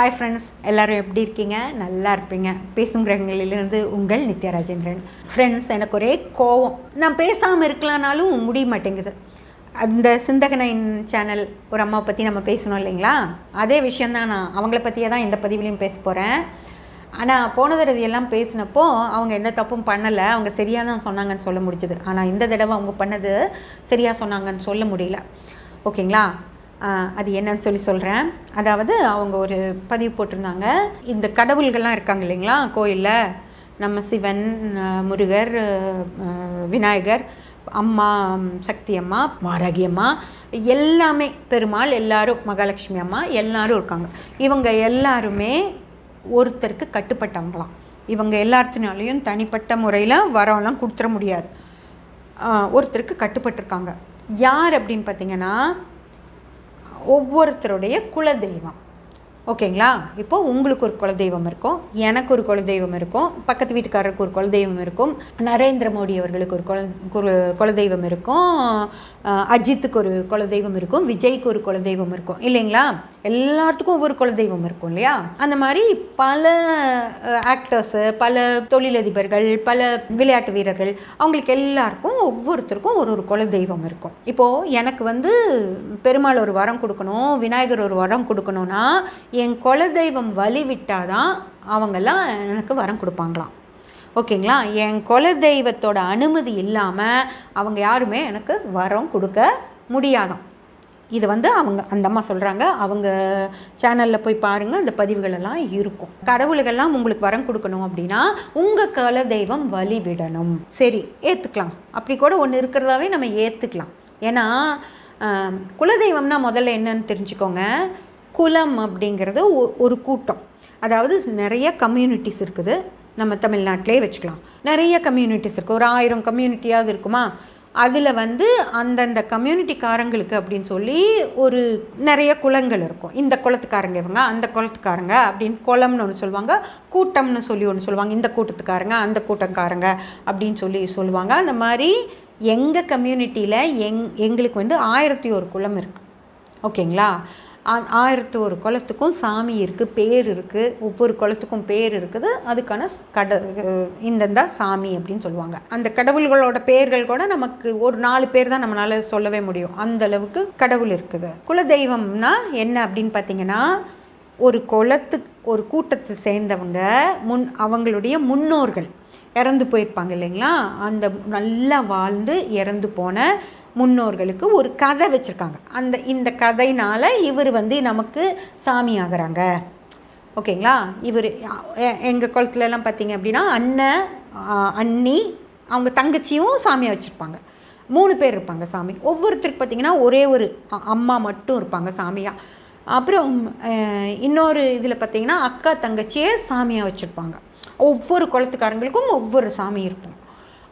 Hi friends எல்லோரும் எப்படி இருக்கீங்க? நல்லா இருப்பீங்க. பேசும் கிரகங்களிலிருந்து உங்கள் நித்யா ராஜேந்திரன் ஃப்ரெண்ட்ஸ் எனக்கு ஒரே கோவம். நான் பேசாமல் இருக்கலானாலும் முடிய மாட்டேங்குது. அந்த சிந்தகனைன் சேனல் ஒரு அம்மாவை பற்றி நம்ம பேசணும் இல்லைங்களா? அதே விஷயந்தான் நான் அவங்கள பற்றியே தான் இந்த பதிவுலையும் பேச போகிறேன் ஆனால் போன தடவையெல்லாம் பேசினப்போ அவங்க எந்த தப்பும் பண்ணலை. அவங்க சரியாக தான் சொன்னாங்கன்னு சொல்ல முடிஞ்சுது. ஆனால் இந்த தடவை அவங்க பண்ணது சரியாக சொன்னாங்கன்னு சொல்ல முடியல. ஓகேங்களா? அது என்னன்னு சொல்லி சொல்கிறேன் அதாவது அவங்க ஒரு பதிவு போட்டிருந்தாங்க. இந்த கடவுள்கள்லாம் இருக்காங்க இல்லைங்களா? கோயிலில். நம்ம சிவன் முருகர் விநாயகர் அம்மா சக்தி அம்மா வாராகி அம்மா எல்லாமே பெருமாள் எல்லாரும் மகாலட்சுமி அம்மா எல்லாரும் இருக்காங்க. இவங்க எல்லாருமே ஒருத்தருக்கு கட்டுப்பட்டவங்களாம் இவங்க எல்லாத்தினாலையும் தனிப்பட்ட முறையில் வரவெல்லாம் கொடுத்துட முடியாது. ஒருத்தருக்கு கட்டுப்பட்டிருக்காங்க. யார் அப்படின்னு பார்த்தீங்கன்னா ஒவ்வொருத்தருடைய குலதெய்வம். ஓகேங்களா? இப்போ உங்களுக்கு ஒரு குலதெய்வம் இருக்கும் எனக்கு ஒரு குலதெய்வம் இருக்கும் பக்கத்து வீட்டுக்காரருக்கு ஒரு குலதெய்வம் இருக்கும் நரேந்திர மோடி அவர்களுக்கு ஒரு குல குலதெய்வம் இருக்கும் அஜித்துக்கு ஒரு குலதெய்வம் இருக்கும் விஜய்க்கு ஒரு குலதெய்வம் இருக்கும் இல்லைங்களா? எல்லாத்துக்கும் ஒவ்வொரு குலதெய்வம் இருக்கும் இல்லையா? அந்த மாதிரி பல ஆக்டர்ஸு பல தொழிலதிபர்கள் பல விளையாட்டு வீரர்கள் அவங்களுக்கு எல்லாருக்கும் ஒவ்வொருத்தருக்கும் ஒரு ஒரு குலதெய்வம் இருக்கும். இப்போது எனக்கு வந்து பெருமாள் ஒரு வரம் கொடுக்கணும் விநாயகர் ஒரு வரம் கொடுக்கணும்னா என் குலதெய்வம் வழி விட்டாதான் அவங்கெல்லாம் எனக்கு வரம் கொடுப்பாங்களாம். ஓகேங்களா? என் குலதெய்வத்தோட அனுமதி இல்லாமல் அவங்க யாருமே எனக்கு வரம் கொடுக்க முடியாதாம். இது வந்து அவங்க அந்த அம்மா சொல்கிறாங்க அவங்க சேனலில் போய் பாருங்கள் அந்த பதிவுகளெல்லாம் இருக்கும். கடவுளுகள்லாம் உங்களுக்கு வரம் கொடுக்கணும் அப்படின்னா உங்கள் கல தெய்வம் வழி விடணும் சரி ஏற்றுக்கலாம் அப்படி கூட ஒன்று இருக்கிறதாவே நம்ம ஏற்றுக்கலாம் ஏன்னா குலதெய்வம்னா முதல்ல என்னன்னு தெரிஞ்சுக்கோங்க. குலம் அப்படிங்கிறது ஒ- ஒரு கூட்டம். அதாவது நிறைய கம்யூனிட்டிஸ் இருக்குது. நம்ம தமிழ்நாட்டிலே வச்சுக்கலாம். நிறைய கம்யூனிட்டிஸ் இருக்குது ஒரு ஆயிரம் கம்யூனிட்டியாவது இருக்குமா? அதில் வந்து அந்தந்த கம்யூனிட்டிக்காரங்களுக்கு அப்படின்னு சொல்லி ஒரு நிறைய குளங்கள் இருக்கும். இந்த குளத்துக்காரங்க இவங்க அந்த குளத்துக்காரங்க அப்படின்னு குளம்னு ஒன்று சொல்லுவாங்க. கூட்டம்னு சொல்லி ஒன்று சொல்லுவாங்க. இந்த கூட்டத்துக்காரங்க அந்த கூட்டக்காரங்க அப்படின்னு சொல்லி சொல்லுவாங்க. அந்த மாதிரி எங்கள் கம்யூனிட்டியில் எங் எங்களுக்கு வந்து ஆயிரத்தி ஒரு குளம் இருக்குது ஓகேங்களா? ஆயிரத்தி ஒரு குளத்துக்கும் சாமி இருக்குது பேர் இருக்குது ஒவ்வொரு குளத்துக்கும் பேர் இருக்குது. அதுக்கான ஸ்- கட இந்தந்தா சாமி அப்படின்னு சொல்லுவாங்க. அந்த கடவுள்களோட பேர்கள் கூட நமக்கு ஒரு நாலு பேர் தான் நம்மளால சொல்லவே முடியும். அந்த அளவுக்கு கடவுள் இருக்குது. குலதெய்வம்னா என்ன அப்படின்னு பார்த்தீங்கன்னா ஒரு குலத்து ஒரு கூட்டத்தை சேர்ந்தவங்க முன் அவங்களுடைய முன்னோர்கள் இறந்து போயிருப்பாங்க இல்லைங்களா? அந்த நல்லா வாழ்ந்து இறந்து போன முன்னோர்களுக்கு ஒரு கதை வச்சுருக்காங்க. அந்த இந்த கதையினால் இவர் வந்து நமக்கு சாமி ஆகிறாங்க. ஓகேங்களா? இவர் எங்கள் குளத்துலலாம் பார்த்தீங்க அப்படின்னா அண்ணன் அண்ணி அவங்க தங்கச்சியும் சாமியாக வச்சுருப்பாங்க. மூணு பேர் இருப்பாங்க சாமி. ஒவ்வொருத்தருக்கு பார்த்திங்கன்னா ஒரே ஒரு அம்மா மட்டும் இருப்பாங்க சாமியாக அப்புறம் இன்னொரு இதில் பார்த்தீங்கன்னா அக்கா தங்கச்சியே சாமியாக வச்சுருப்பாங்க. ஒவ்வொரு குளத்துக்காரங்களுக்கும் ஒவ்வொரு சாமி இருக்கும்.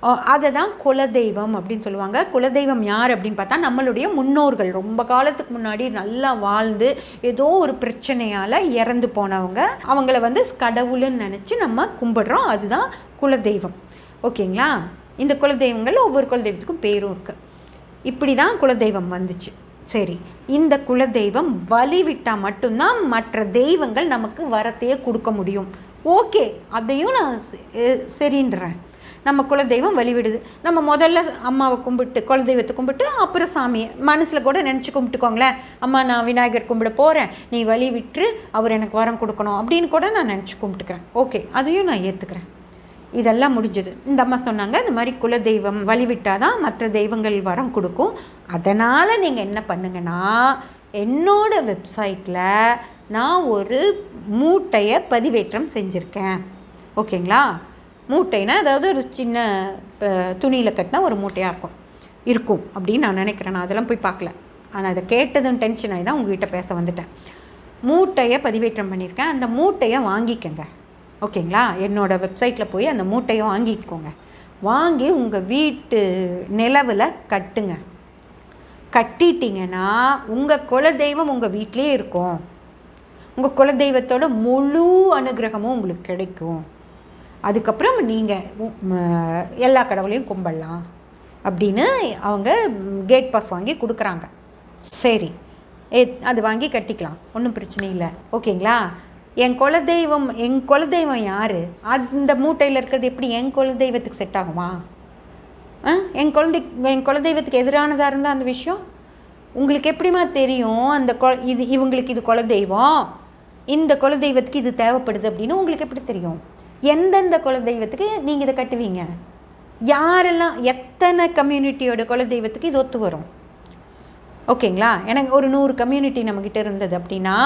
அதை தான் குலதெய்வம் அப்படின்னு சொல்லுவாங்க. குலதெய்வம் யார் அப்படின்னு பார்த்தா நம்மளுடைய முன்னோர்கள். ரொம்ப காலத்துக்கு முன்னாடி நல்லா வாழ்ந்து ஏதோ ஒரு பிரச்சனையால் இறந்து போனவங்க. அவங்கள வந்து கடவுளுன்னு நினச்சி நம்ம கும்பிடுறோம். அதுதான் குலதெய்வம். ஓகேங்களா? இந்த குலதெய்வங்கள் ஒவ்வொரு குலதெய்வத்துக்கும் பேரும் இருக்குது இப்படி தான் குலதெய்வம் வந்துச்சு. சரி இந்த குலதெய்வம் வழி விட்டால் மட்டும்தான் மற்ற தெய்வங்கள் நமக்கு வரத்தையே கொடுக்க முடியும். ஓகே அதையும் நான் செ- சரின்றேன். நம்ம குலதெய்வம் வழிவிடுது. நம்ம முதல்ல அம்மாவை கும்பிட்டு குலதெய்வத்தை கும்பிட்டு அப்புறம் சாமியை மனசில் கூட நினச்சி கும்பிட்டுக்கோங்களேன். அம்மா நான் விநாயகர் கும்பிட போகிறேன் நீ வழி விட்டு அவர் எனக்கு வரம் கொடுக்கணும். அப்படின்னு கூட நான் நினச்சி கும்பிட்டுக்கிறேன். ஓகே அதையும் நான் ஏற்றுக்கிறேன் இதெல்லாம் முடிஞ்சது. இந்த அம்மா சொன்னாங்க இந்த மாதிரி குலதெய்வம் வழிவிட்டால் தான் மற்ற தெய்வங்கள் வரம் கொடுக்கும். அதனால் நீங்கள் என்ன பண்ணுங்கன்னா என்னோட வெப்சைட்டில் நான் ஒரு மூட்டையை பதிவேற்றம் செஞ்சுருக்கேன். ஓகேங்களா? மூட்டைனா அதாவது ஒரு சின்ன துணியில் கட்டினா ஒரு மூட்டையாக இருக்கும். இருக்கும் அப்படின்னு நான் நினைக்கிறேன். நான் அதெல்லாம் போய் பார்க்கல. ஆனால் அதை கேட்டதும் டென்ஷன் ஆகி தான் உங்ககிட்ட பேச வந்துட்டேன். மூட்டையை பதிவேற்றம் பண்ணியிருக்கேன். அந்த மூட்டையை வாங்கிக்கங்க. ஓகேங்களா? என்னோடய வெப்சைட்டில் போய் அந்த மூட்டையை வாங்கிக்கோங்க. வாங்கி உங்கள் வீட்டு நிலவில் கட்டுங்க. கட்டிட்டீங்கன்னா உங்கள் குலதெய்வம் உங்கள் வீட்டிலே இருக்கும். உங்கள் குலதெய்வத்தோட முழு அனுகிரகமும் உங்களுக்கு கிடைக்கும். அதுக்கப்புறம் நீங்கள் எல்லா கடவுளையும் கும்பிடலாம் அப்படின்னு அவங்க கேட் பாஸ் வாங்கி கொடுக்குறாங்க. சரி. ஏ அது வாங்கி கட்டிக்கலாம். ஒன்றும் பிரச்சனை இல்லை. ஓகேங்களா? என் குலதெய்வம் என் குலதெய்வம் யார்? அந்த மூட்டையில் இருக்கிறது எப்படி என் குலதெய்வத்துக்கு செட் ஆகுமா? ஆ என் குழந்தை என் குலதெய்வத்துக்கு எதிரானதாக இருந்தால் அந்த விஷயம்? உங்களுக்கு எப்படிமா தெரியும்? அந்த கொ இது இவங்களுக்கு இது குலதெய்வம். இந்த குலதெய்வத்துக்கு இது தேவைப்படுது அப்படின்னு உங்களுக்கு எப்படி தெரியும்? எந்தெந்த குலதெய்வத்துக்கு நீங்கள் இதை கட்டுவீங்க? யாரெல்லாம் எத்தனை கம்யூனிட்டியோட குலதெய்வத்துக்கு இது ஒத்து வரும்? ஓகேங்களா? எனக்கு ஒரு நூறு கம்யூனிட்டி நம்மக்கிட்ட இருந்தது அப்படின்னா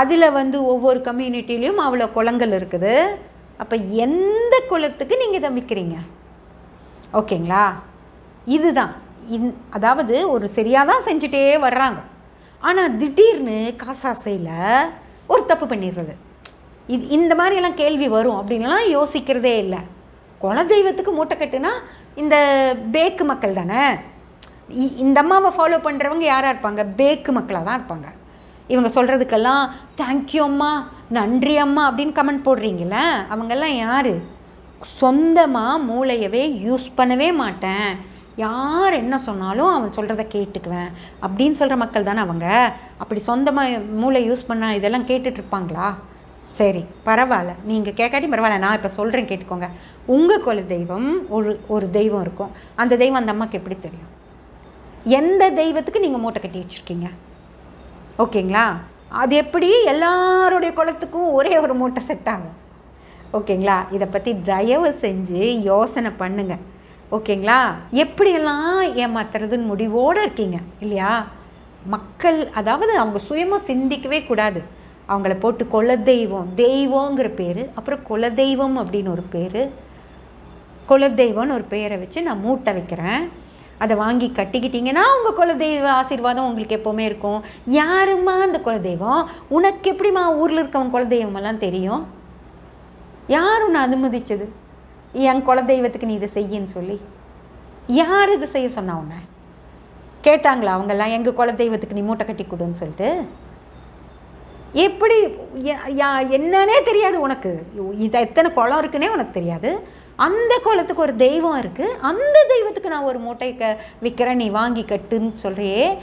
அதில் வந்து ஒவ்வொரு கம்யூனிட்டிலையும் அவ்வளோ குளங்கள் இருக்குது. அப்போ எந்த குலத்துக்கு நீங்கள் இதை விற்கிறீங்க ஓகேங்களா? இதுதான். இந் அதாவது ஒரு சரியாக தான் செஞ்சுட்டே வர்றாங்க. ஆனால் திடீர்னு காசாசையில் ஒரு தப்பு பண்ணிடுறது. இது இந்த மாதிரியெல்லாம் கேள்வி வரும் அப்படின்லாம் யோசிக்கிறதே இல்லை. குலதெய்வத்துக்கு மூட்டை கட்டுனா இந்த பேக்கு மக்கள் தானே? இ- இந்த அம்மாவை ஃபாலோ பண்ணுறவங்க யாராக இருப்பாங்க? பேக்கு மக்களாக தான் இருப்பாங்க. இவங்க சொல்கிறதுக்கெல்லாம் தேங்க்யூ அம்மா நன்றி அம்மா அப்படின்னு கமெண்ட் போடுறீங்கள அவங்கெல்லாம் யார்? சொந்தமாக மூளையவே யூஸ் பண்ணவே மாட்டேன். யார் என்ன சொன்னாலும் அவன் சொல்கிறத கேட்டுக்குவேன். அப்படின்னு சொல்கிற மக்கள் தானே அவங்க? அப்படி சொந்தமாக மூளை யூஸ் பண்ணால் இதெல்லாம் கேட்டுட்ருப்பாங்களா சரி பரவாயில்ல. நீங்கள் கேட்காட்டி பரவாயில்ல நான் இப்போ சொல்கிறேன் கேட்டுக்கோங்க. உங்கள் குல தெய்வம் ஒரு ஒரு தெய்வம் இருக்கும். அந்த தெய்வம் அந்த அம்மாவுக்கு எப்படி தெரியும்? எந்த தெய்வத்துக்கு நீங்கள் மூட்டை கட்டி வச்சுருக்கீங்க? ஓகேங்களா? அது எப்படி எல்லாருடைய குளத்துக்கும் ஒரே ஒரு மூட்டை செட் ஆகும். ஓகேங்களா? இதை பற்றி தயவு செஞ்சு யோசனை பண்ணுங்கள் ஓகேங்களா? எப்படியெல்லாம் ஏமாத்துறதுன்னு முடிவோடு இருக்கீங்க இல்லையா? மக்கள் அதாவது அவங்க சுயமாக சிந்திக்கவே கூடாது. அவங்கள போட்டு குலதெய்வம் தெய்வங்கிற பேர் அப்புறம் குலதெய்வம் அப்படின்னு ஒரு பேர். குலதெய்வம்னு ஒரு பேரை வச்சு நான் மூட்டை வைக்கிறேன். அதை வாங்கி கட்டிக்கிட்டிங்கன்னா உங்கள் குலதெய்வ ஆசீர்வாதம் உங்களுக்கு எப்போவுமே இருக்கும். யாரும்மா அந்த குலதெய்வம்? உனக்கு எப்படிம்மா ஊரில் இருக்கவன் குலதெய்வமெல்லாம் தெரியும்? யார் உன்னை அனுமதிச்சது? என் குலதெய்வத்துக்கு நீ இதை செய்யின்னு சொல்லி. யார் இதை செய்ய சொன்னா உன்னை? கேட்டாங்களா அவங்கெல்லாம் எங்கள் குலதெய்வத்துக்கு நீ மூட்டை கட்டி கொடுன்னு சொல்லிட்டு? எப்படி யா- என்னன்னே தெரியாது உனக்கு. இது எத்தனை குளம் இருக்குன்னே உனக்கு தெரியாது. அந்த குளத்துக்கு ஒரு தெய்வம் இருக்குது அந்த தெய்வத்துக்கு நான் ஒரு மூட்டை க விற்கிறேன் நீ வாங்கி கட்டுன்னு சொல்கிறியே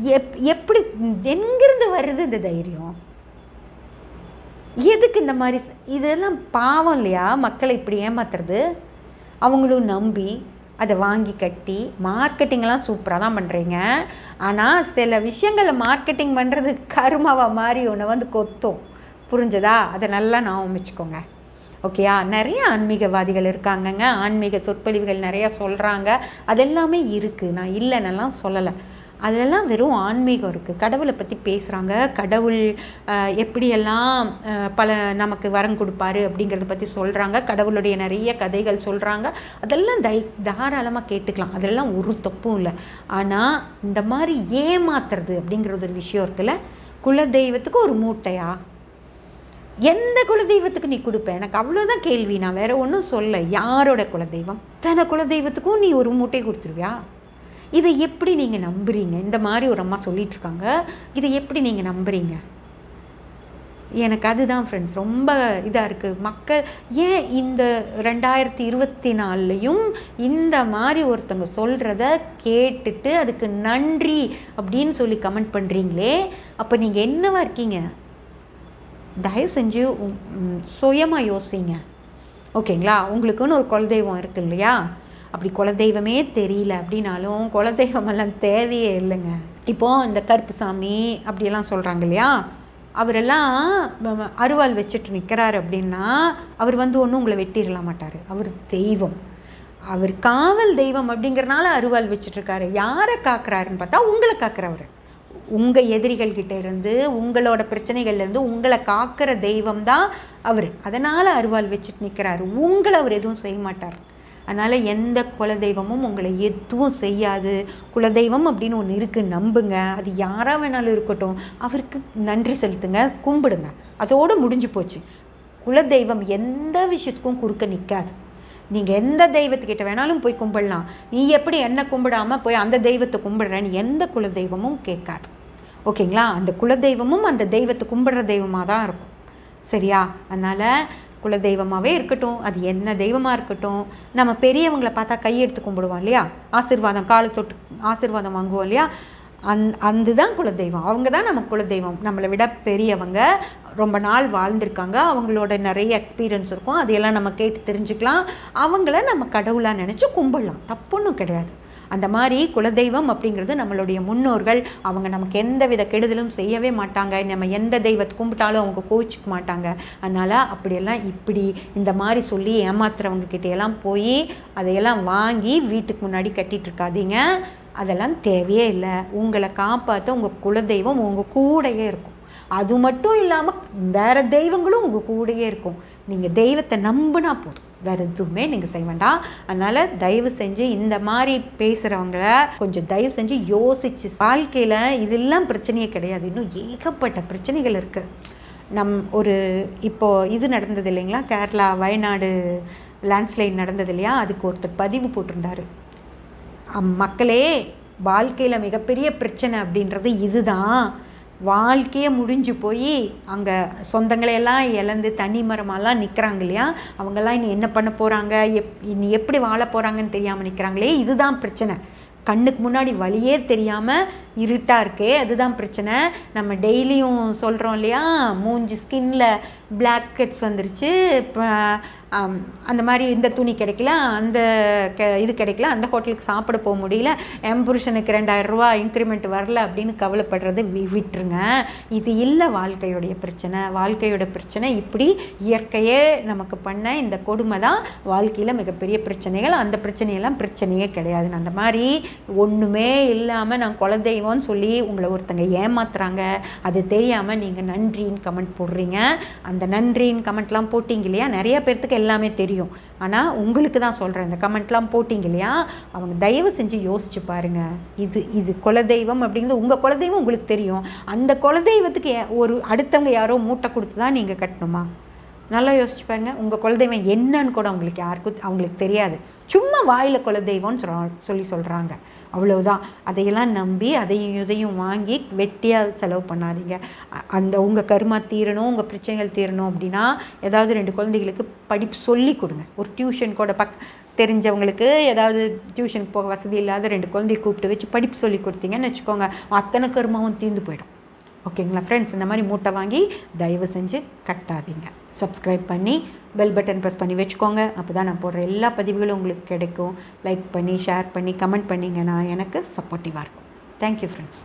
எப் எப்படி எங்கிருந்து வருது இந்த தைரியம்? எதுக்கு இந்த மாதிரி இதெல்லாம் பாவம் இல்லையா? மக்களை இப்படி ஏமாத்துறது? அவங்களும் நம்பி அதை வாங்கி கட்டி மார்க்கெட்டிங்லாம் சூப்பராக தான் பண்ணுறீங்க ஆனால் சில விஷயங்களை மார்க்கெட்டிங் பண்ணுறது கருமாவாக மாதிரி ஒன்று வந்து கொத்தும். புரிஞ்சதா? அதை நல்லா நான் வச்சுக்கோங்க ஓகேயா? நிறைய ஆன்மீகவாதிகள் இருக்காங்கங்க. ஆன்மீக சொற்பொழிவுகள் நிறையா சொல்கிறாங்க அதெல்லாமே இருக்குது நான் இல்லைன்னெல்லாம் சொல்லலை. அதிலெல்லாம் வெறும் ஆன்மீகம் இருக்குது கடவுளை பற்றி பேசுகிறாங்க கடவுள் எப்படியெல்லாம் பல நமக்கு வரம் கொடுப்பாரு அப்படிங்கிறத பற்றி சொல்கிறாங்க கடவுளுடைய நிறைய கதைகள் சொல்கிறாங்க அதெல்லாம் தை தாராளமாக கேட்டுக்கலாம். அதெல்லாம் ஒரு தப்பும் இல்லை. ஆனால் இந்த மாதிரி ஏமாத்துறது அப்படிங்கிறது ஒரு விஷயம் இருக்குல்ல? குலதெய்வத்துக்கு ஒரு மூட்டையா? எந்த குலதெய்வத்துக்கு நீ கொடுப்ப? எனக்கு அவ்வளோதான் கேள்வி. நான் வேறு ஒன்றும் சொல்ல. யாரோட குலதெய்வம்? தன குலதெய்வத்துக்கும் நீ ஒரு மூட்டை கொடுத்துருவியா? இதை எப்படி நீங்கள் நம்புறீங்க? இந்த மாதிரி ஒரு அம்மா சொல்லிகிட்ருக்காங்க இதை எப்படி நீங்கள் நம்புறீங்க? எனக்கு அதுதான் ஃப்ரெண்ட்ஸ் ரொம்ப இதாக இருக்குது மக்கள் ஏன் இந்த ரெண்டாயிரத்தி இருபத்தி நாலுலையும் இந்த மாதிரி ஒருத்தங்க சொல்கிறத கேட்டுட்டு அதுக்கு நன்றி அப்படின்னு சொல்லி கமெண்ட் பண்ணுறீங்களே அப்போ நீங்கள் என்னவா இருக்கீங்க? தயவு செஞ்சு சுயமாக யோசிங்க. ஓகேங்களா? உங்களுக்குன்னு ஒரு குலதெய்வம் இருக்கு இல்லையா? அப்படி குலதெய்வமே தெரியல அப்படின்னாலும் குலதெய்வமெல்லாம் தேவையே இல்லைங்க. இப்போது இந்த கருப்புசாமி அப்படியெல்லாம் சொல்கிறாங்க இல்லையா? அவரெல்லாம் அருவாள் வச்சுட்டு நிற்கிறாரு அப்படின்னா அவர் வந்து ஒன்றும் உங்களை வெட்டிடல மாட்டார். அவர் தெய்வம். அவர் காவல் தெய்வம் அப்படிங்கிறனால அருவாள் வச்சுட்ருக்காரு யாரை காக்குறாருன்னு பார்த்தா உங்களை காக்குறவர். உங்கள் எதிரிகள் கிட்ட இருந்து உங்களோட பிரச்சனைகள்லேருந்து உங்களை காக்கிற தெய்வம் தான் அவர். அதனால் அருவாள் வச்சுட்டு நிற்கிறாரு உங்களை அவர் எதுவும் செய்ய மாட்டார். அதனால் எந்த குலதெய்வமும் உங்களை எதுவும் செய்யாது. குலதெய்வம் அப்படின்னு ஒன்று இருக்குது நம்புங்க. அது யாராக வேணாலும் இருக்கட்டும். அவருக்கு நன்றி செலுத்துங்க கும்பிடுங்க. அதோடு முடிஞ்சு போச்சு. குலதெய்வம் எந்த விஷயத்துக்கும் குறுக்க நிற்காது நீங்கள் எந்த தெய்வத்துக்கிட்ட வேணாலும் போய் கும்பிடலாம். நீ எப்படி என்ன கும்பிடாம போய் அந்த தெய்வத்தை கும்பிடுறேன்னு எந்த குலதெய்வமும் கேட்காது. ஓகேங்களா? அந்த குலதெய்வமும் அந்த தெய்வத்தை கும்பிடுற தெய்வமாக தான் இருக்கும். சரியா? அதனால் குலதெய்வமாகவே இருக்கட்டும். அது என்ன தெய்வமாக இருக்கட்டும். நம்ம பெரியவங்களை பார்த்தா கையெடுத்து கும்பிடுவோம் இல்லையா? ஆசிர்வாதம் காலை தொட்டு ஆசிர்வாதம் வாங்குவோம் இல்லையா? அந் அதுதான் குலதெய்வம். அவங்க தான் நம்ம குலதெய்வம். நம்மளை விட பெரியவங்க ரொம்ப நாள் வாழ்ந்திருக்காங்க. அவங்களோட நிறைய எக்ஸ்பீரியன்ஸ் இருக்கும். அதையெல்லாம் நம்ம கேட்டு தெரிஞ்சுக்கலாம். அவங்கள நம்ம கடவுளாக நினச்சி கும்பிடலாம். தப்புன்னும் கிடையாது. அந்த மாதிரி குலதெய்வம் அப்படிங்கிறது நம்மளுடைய முன்னோர்கள் அவங்க நமக்கு எந்த வித கெடுதலும் செய்யவே மாட்டாங்க. நம்ம எந்த தெய்வத்தை கும்பிட்டாலும் அவங்க கோவிச்சிக்க மாட்டாங்க. அதனால் அப்படியெல்லாம் இப்படி இந்த மாதிரி சொல்லி ஏமாத்துறவங்க கிட்டேயெல்லாம் போய் அதையெல்லாம் வாங்கி வீட்டுக்கு முன்னாடி கட்டிகிட்டு இருக்காதீங்க அதெல்லாம் தேவையே இல்லை. உங்களை காப்பாற்ற உங்கள் குலதெய்வம் உங்கள் கூடயே இருக்கும். அது மட்டும் இல்லாமல் வேறு தெய்வங்களும் உங்கள் கூடயே இருக்கும். நீங்கள் தெய்வத்தை நம்பினா போதும். வேறு எதுவுமே நீங்கள் செய்ய வேண்டாம். அதனால் தயவு செஞ்சு இந்த மாதிரி பேசுகிறவங்கள கொஞ்சம் தயவு செஞ்சு யோசிச்சு. வாழ்க்கையில் இதெல்லாம் பிரச்சனையே கிடையாது. இன்னும் ஏகப்பட்ட பிரச்சனைகள் இருக்குது நம் ஒரு இப்போது இது நடந்தது இல்லைங்களா? கேரளா வயநாடு லேண்ட்ஸ்லைட் நடந்தது இல்லையா? அதுக்கு ஒருத்தர் பதிவு போட்டிருந்தார். மக்களே வாழ்க்கையில் மிகப்பெரிய பிரச்சனை அப்படின்றது இதுதான். வாழ்க்கையே முடிஞ்சு போய் அங்கே சொந்தங்களையெல்லாம் இழந்து தனி மரமெல்லாம் நிற்கிறாங்க இல்லையா? அவங்கெல்லாம் இனி என்ன பண்ண போகிறாங்க எப் இனி எப்படி வாழ போகிறாங்கன்னு தெரியாமல் நிற்கிறாங்களே இதுதான் பிரச்சனை. கண்ணுக்கு முன்னாடி வழியே தெரியாமல் இருட்டாக இருக்கே அதுதான் பிரச்சனை. நம்ம டெய்லியும் சொல்கிறோம் இல்லையா? மூஞ்சி ஸ்கின்னில் பிளாக் கட்ஸ் வந்துருச்சு. இப்போ அந்த மாதிரி இந்த துணி கிடைக்கல அந்த க இது கிடைக்கல அந்த ஹோட்டலுக்கு சாப்பிட போக முடியல. என் புருஷனுக்கு ரெண்டாயிரம் ரூபா இன்க்ரிமெண்ட் வரல அப்படின்னு கவலைப்படுறது வி விட்டுருங்க. இது இல்லை வாழ்க்கையுடைய பிரச்சனை. வாழ்க்கையோட பிரச்சனை இப்படி இயற்கையே நமக்கு பண்ண இந்த கொடுமை தான் வாழ்க்கையில் மிகப்பெரிய பிரச்சனைகள். அந்த பிரச்சனையெல்லாம் பிரச்சனையே கிடையாது. அந்த மாதிரி ஒன்றுமே இல்லாமல் நான் குலதெய்வம்னு சொல்லி உங்களை ஒருத்தங்க ஏமாத்துறாங்க. அது தெரியாமல் நீங்கள் நன்றின்னு கமெண்ட் போடுறீங்க. அந்த நன்றின்னு கமெண்ட்லாம் போட்டிங்க இல்லையா? நிறைய பேர்த்துக்கு எல்லாமே தெரியும். ஆனால் உங்களுக்கு தான் சொல்கிறேன் இந்த கமெண்ட்லாம் போட்டிங்க இல்லையா? அவங்க தயவு செஞ்சு யோசிச்சு பாருங்கள் இது இது குலதெய்வம் அப்படிங்கிறது உங்கள் குலதெய்வம் உங்களுக்கு தெரியும். அந்த குலதெய்வத்துக்கு ஒரு அடுத்தவங்க யாரோ மூட்டை கொடுத்து தான் நீங்கள் கட்டணுமா? நல்லா யோசிச்சு பாருங்க. உங்கள் குலதெய்வம் என்னன்னு கூட அவங்களுக்கு யாருக்கும் அவங்களுக்கு தெரியாது. சும்மா வாயில் குலதெய்வம்னு சொல் சொல்லி சொல்கிறாங்க அவ்வளோதான் அதையெல்லாம் நம்பி அதையும் இதையும் வாங்கி வெட்டியாக செலவு பண்ணாதீங்க. அந்த உங்கள் கருமா தீரணும் உங்கள் பிரச்சனைகள் தீரணும் அப்படின்னா ஏதாவது ரெண்டு குழந்தைகளுக்கு படிப்பு சொல்லி கொடுங்க. ஒரு டியூஷன் கூட பக் தெரிஞ்சவங்களுக்கு ஏதாவது டியூஷனுக்கு போக வசதி இல்லாத ரெண்டு குழந்தைய கூப்பிட்டு வச்சு படிப்பு சொல்லி கொடுத்தீங்கன்னு வச்சுக்கோங்க. அத்தனை கருமாவும் தீர்ந்து போயிடும். ஓகேங்களா? ஃப்ரெண்ட்ஸ் இந்த மாதிரி மூட்டை வாங்கி தயவு செஞ்சு கட்டாதீங்க. சப்ஸ்கிரைப் பண்ணி பெல் பட்டன் ப்ரெஸ் பண்ணி வச்சுக்கோங்க. அப்போ தான் நான் போடுற எல்லா பதிவுகளும் உங்களுக்கு கிடைக்கும். லைக் பண்ணி ஷேர் பண்ணி கமெண்ட் பண்ணிங்கன்னா எனக்கு சப்போர்ட்டிவாக இருக்கும். Thank you friends